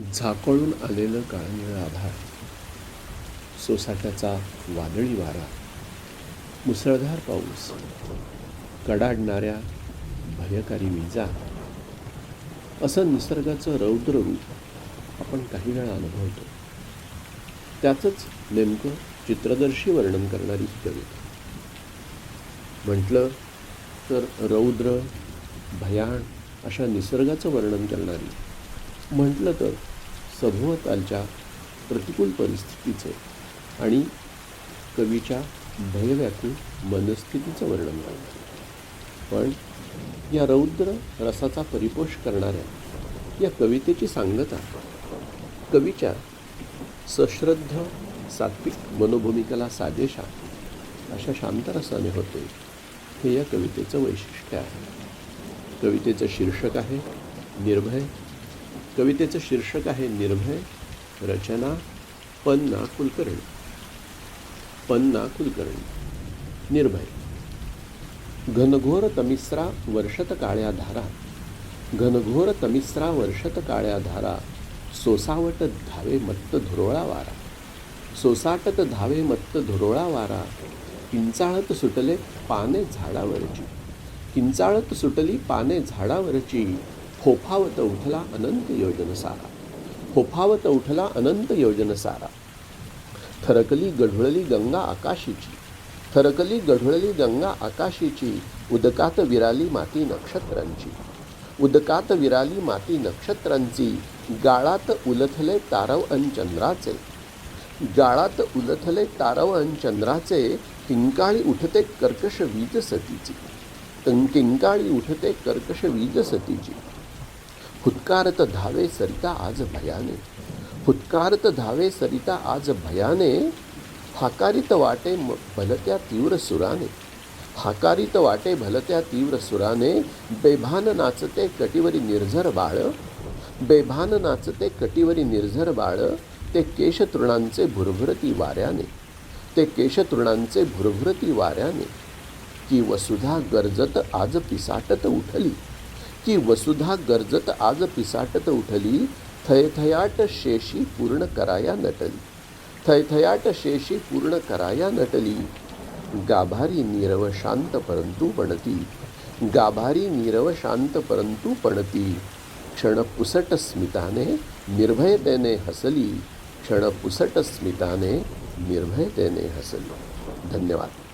झाकळून आलेलं काळनिळं आभाळ सोसाट्याचा वादळी वारा मुसळधार पाऊस कडाडणाऱ्या भयकारी विजा असं निसर्गाचं रौद्र रूप आपण काही वेळा अनुभवतो. त्याचंच नेमकं चित्रदर्शी वर्णन करणारी कविता. म्हटलं तर रौद्र भयाण अशा निसर्गाचं वर्णन करणारी म्हटलं तर सभोवतालच्या प्रतिकूल परिस्थितीचं आणि कवीच्या भयव्याकुळ मनस्थितीचं वर्णन करणारी पण या रौद्र रसाचा परिपोष करणाऱ्या या कवितेची सांगता कवीच्या सश्रद्ध सात्विक मनोभूमिकेला साजेशा अशा शांतरसाने होते हे या कवितेचं वैशिष्ट्य आहे. कवितेचं शीर्षक आहे निर्भय कवितेचं शीर्षक आहे निर्भय रचना पन्ना कुलकर्णी. पन्ना कुलकर्णी. निर्भय. घनघोर तमिस्रा वर्षत काळ्या धारा. घनघोर तमिस्रा वर्षत काळ्या धारा. सोसावट धावे मत्त धुरोळा वारा. सोसाटत धावे मत्त धुरोळा वारा. किंचाळत सुटले पाने झाडावरची. किंचाळत सुटली पाने झाडावरची. फोफावत उठला अनंत योजन सारा. फोफावत उठला अनंत योजन सारा. थरकली गढुळली गंगा आकाशीची. थरकली गढुळली गंगा आकाशीची उदकात विराली माती नक्षत्रांची. उदकात विराली माती नक्षत्रांची गाळात उलथले तारव अन चंद्राचे. गाळात उलथले तारव अन चंद्राचे किंकाळी उठते कर्कश वीज सतीची किंकाळी उठते कर्कश वीज सतीची फुत्कारत धावे सरिता आज भयाने. फुत्कारत धावे सरिता आज भयाने. हाकारित वाटे म- भलत्या तीव्र सुराने. हाकारित वाटे भलत्या तीव्र सुराने. बेभान नाचते कटीवरी निर्झर बाळ. बेभान नाचते कटीवरी निर्झर बाळ. ते केशतृणांचे भुरभुरती वाऱ्याने. ते केशतृणांचे भुरभुरती वाऱ्याने. की वसुधा गरजत आज पिसाटत उठली. की वसुधा गरजत आज पिसाटत उठली थयथयाट शेशी पूर्ण कराया नटली. थयथयाट शेशी पूर्ण कराया नटली. गाभारी नीरव शांत परंतु पणती. गाभारी नीरव शांत परंतु पणती. क्षण पुसट स्मिताने निर्भयतेने हसली. क्षण पुसट स्मिताने निर्भयतेने हसली. धन्यवाद.